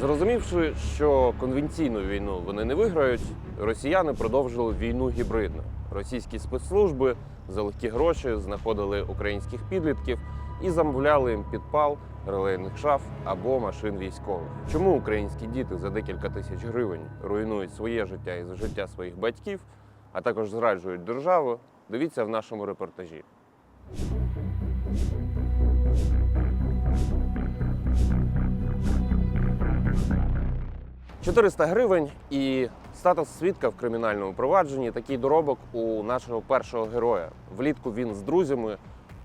Зрозумівши, що конвенційну війну вони не виграють, росіяни продовжили війну гібридно. Російські спецслужби за легкі гроші знаходили українських підлітків і замовляли їм підпал релейних шаф або машин військових. Чому українські діти за декілька тисяч гривень руйнують своє життя і життя своїх батьків, а також зраджують державу? Дивіться в нашому репортажі. 400 гривень і статус свідка в кримінальному провадженні. Такий доробок у нашого першого героя. Влітку він з друзями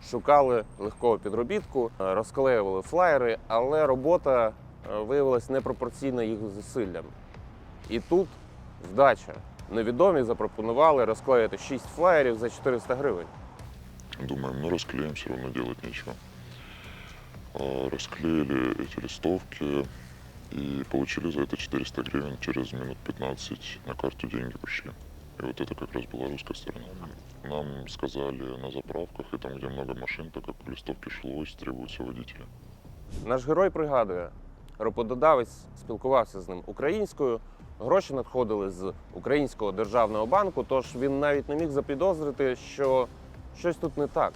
шукали легкого підробітку, е, розклеювали флаєри, але робота е, виявилась непропорційна їх зусиллям. І тут вдача. Невідомі запропонували розклеїти 6 флаєрів за 400 гривень. Думаем, ну расклеим, все равно делать нечего. А, Расклеили эти листовки и получили за это 400 гривен. Через минут 15 на карту деньги пришли. И вот это как раз была русская сторона. Нам сказали на заправках и там, где много машин, так как листовки шлось, требуются водители. Наш герой пригадує, роботодавець спілкувався з ним українською. Гроші надходили з українського державного банку, тож він навіть не міг запідозрити, що щось тут не так.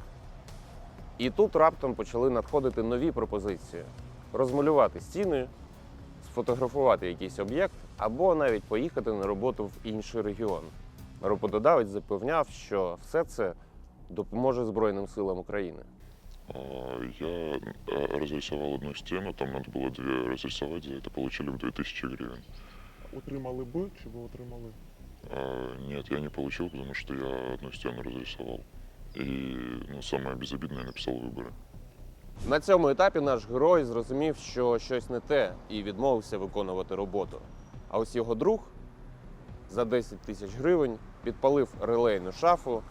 І тут раптом почали надходити нові пропозиції: розмалювати стіни, сфотографувати якийсь об'єкт або навіть поїхати на роботу в інший регіон. Роботодавець запевняв, що все це допоможе Збройним силам України. А, Я а, разрисовал одну стену, там надо было две разрисовать, за это получили в 2000 гривен. Отримали би, чи ви отримали? А, Нет, я не получил, потому что я одну стену разрисовал. И, ну, самое безобидное, написал выборы. На цьому етапі наш герой зрозумів, що щось не те, і відмовився виконувати роботу. А ось його друг за 10 тисяч гривень підпалив релейну шафу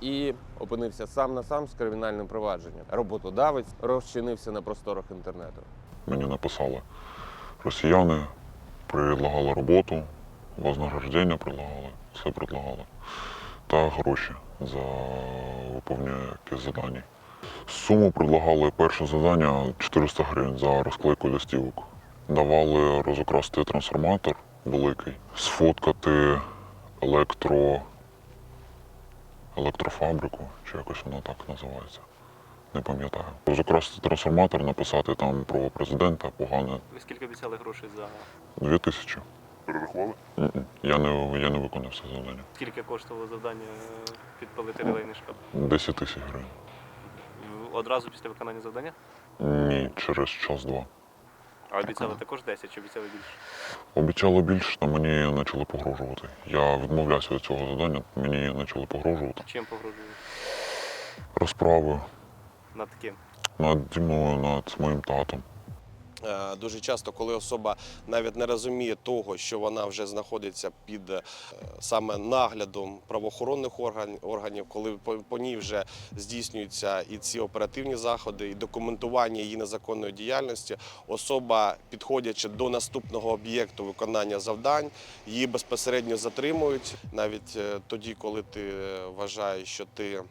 і опинився сам на сам з кримінальним провадженням. Роботодавець розчинився на просторах інтернету. Мені написали росіяни, предлагали роботу, вознаграждення предлагали, все предлагали. Та гроші за виконання якесь завдання. Суму предлагали перше завдання 400 гривень за розклейку листівок. Давали розукрасти трансформатор великий, сфоткати електро... електрофабрику, чи якось воно так називається. Не пам'ятаю. Розукрасти трансформатор, написати там про президента погане. Ви скільки обіцяли грошей за Дві тисячі. Перерахували? М-м. Я не, я не виконав це завдання. скільки коштувало завдання е, підпалити релейний шкаф? 10 тисяч гривень. Одразу після виконання завдання? Ні, через час-два. А обіцяли також 10 чи обіцяли більше? Обіцяли більше, але мені почали погрожувати. Я відмовлявся від цього завдання, мені почали погрожувати. Чим погрожують? Розправою. Над ким? над мною, над моїм татом. Е, Дуже часто, коли особа навіть не розуміє того, що вона вже знаходиться під е, саме наглядом правоохоронних орган- органів, коли по, ній вже здійснюються і ці оперативні заходи, і документування її незаконної діяльності, особа, підходячи до наступного об'єкту виконання завдань, її безпосередньо затримують. Навіть е, тоді, коли ти вважаєш, що ти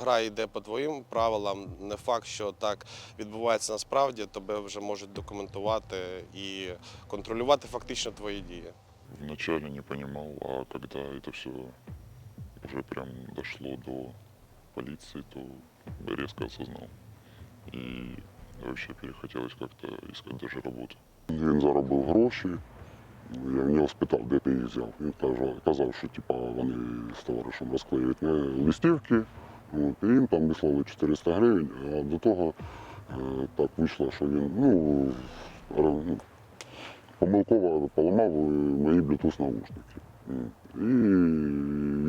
гра йде по твоїм правилам, не факт, що так відбувається насправді, тебе вже можуть документувати і контролювати фактично твої дії. Вначале не понимал, а когда это все уже прям дошло до полиции, то резко осознал. И вообще перехотелось как-то искать даже работу. Він заробив гроші. Я в нього спитав, де ти їх взяв. Він казав, казав що типа, вони з товаришем розклеюють листівки. От, і їм там вислали 400 гривень, а до того е, так вийшло, що він ну, ну, помилково поламав е, мої Bluetooth наушники. І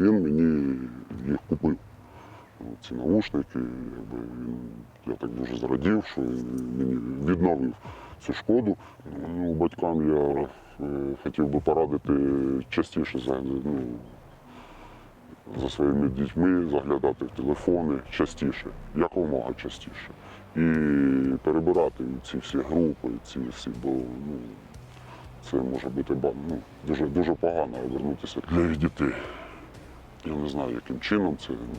він мені їх купив. Ці наушники, якби він, я так дуже зрадів, що він відновив цю шкоду. Ну, батькам я е, хотів би порадити частіше ну, за своїми дітьми заглядати в телефони частіше, якомога частіше. І перебирати ці всі групи, ці всі, бо ну, це може бути ну, дуже, дуже погано повернутися для їх дітей. Я не знаю, яким чином це ну,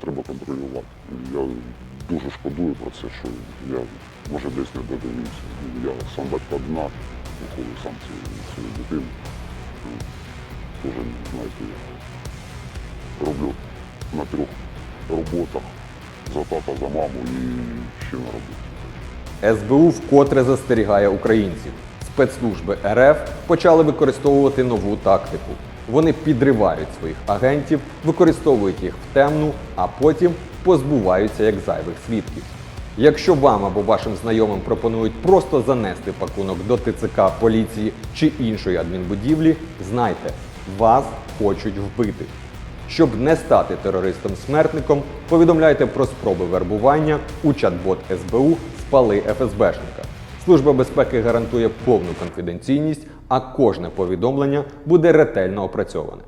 треба контролювати. Я дуже шкодую про це, що я може десь не додивився. Я сам батько однак, виховую сам свою, дитину. Ну, Тоже, знаєте, роблю на трьох роботах за тата, за маму і ще на роботі. СБУ вкотре застерігає українців. Спецслужби РФ почали використовувати нову тактику. Вони підривають своїх агентів, використовують їх в темну, а потім позбуваються як зайвих свідків. Якщо вам або вашим знайомим пропонують просто занести пакунок до ТЦК, поліції чи іншої адмінбудівлі, знайте, вас хочуть вбити. Щоб не стати терористом-смертником, повідомляйте про спроби вербування у чат-бот СБУ «Спали ФСБшника». Служба безпеки гарантує повну конфіденційність, а кожне повідомлення буде ретельно опрацьоване.